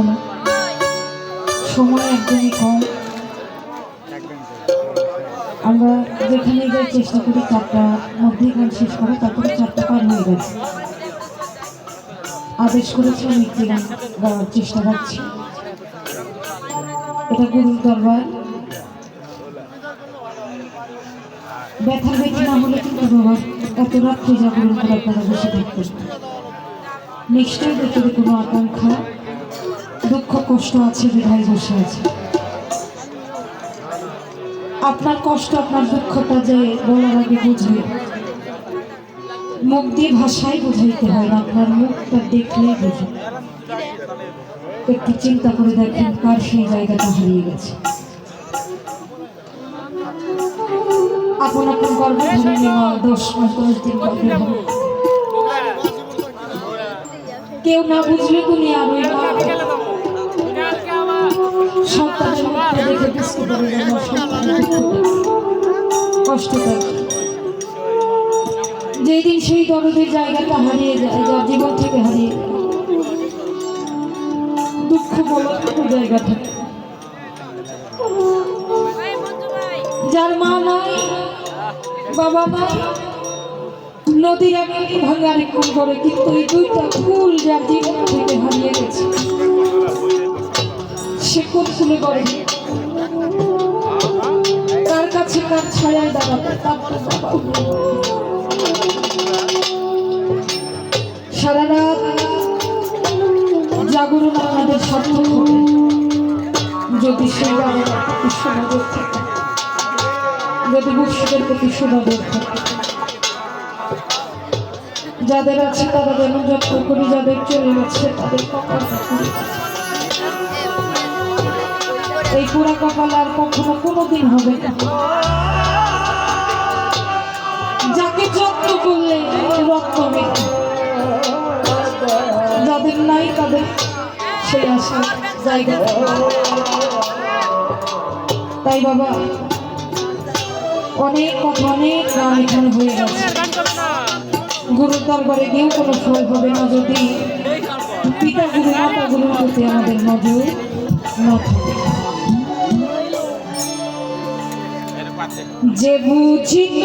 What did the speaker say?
এখনও সময় একদমই কম। আমরা যেখানে যাই চেষ্টা করি চারটা মধ্যেই গান শেষ করে, তারপরে চারটা পার হয়ে গেছে আদেশ আমি একটি গান গাওয়ার চেষ্টা করছি। এটা গুরুর দরবার। ব্যথা ব্যথা না হলে কিন্তু বাবা এত রাত্রে জাগরণ করে আপনারা বসে থাকতেন নিশ্চয়ই ভিতরে কোনো আকাঙ্ক্ষা কষ্ট আছে, বিধায় বসে আছে। আপনার কষ্ট, আপনার দুঃখটা যে বলার আগে বুঝবে মুখ দিয়ে ভাষাই বোঝাইতে হয় না, আপনার মুখটা দেখলেই বুঝে। একটু চিন্তা করে দেখেন কার সেই জায়গাটা হারিয়ে গেছে। আপন আপন গর্ব দশ দিন কেউ না বুঝলে তুমি আরও সন্তানের কষ্টটা কি। যেদিন সেই দরদের জায়গাটা হারিয়ে যায়, যার জীবন থেকে হারিয়ে দুঃখ বলার জায়গা থাকে যার মা নাই, বাবা নাই, নদীর এক ভাঙে আরেক করে, কিন্তু এই দুইটা ফুল যার জীবন থেকে হারিয়ে গেছে, সে কোন ফুলে করে কার ছায়ায় দাঁড়াবে তার তো বাবা। সারা রাত জাগরণ আমাদের সার্থক হবে। যদি সেই যদি মুর্শিদের প্রতি সমাজের থাকে। যাদের আছে তারা যেন যত্ন করি, যাদের চলে গেছে তাদের কপাল এই পুরা কপাল আর কখনো কোনোদিন হবে না। যাকে যত্ন করলে রক্ত যাদের নাই তাদের সেই আশা জায়গা তাই বাবা, অনেক কথা, অনেক গান এখানে হয়ে গেছে। গুরুর দরবারে গিয়েও কোনো ফল হবে না যদি পিতা গুরু মাতা গুরুর প্রতি আমাদের নজর না থাকে। যে বুঝিত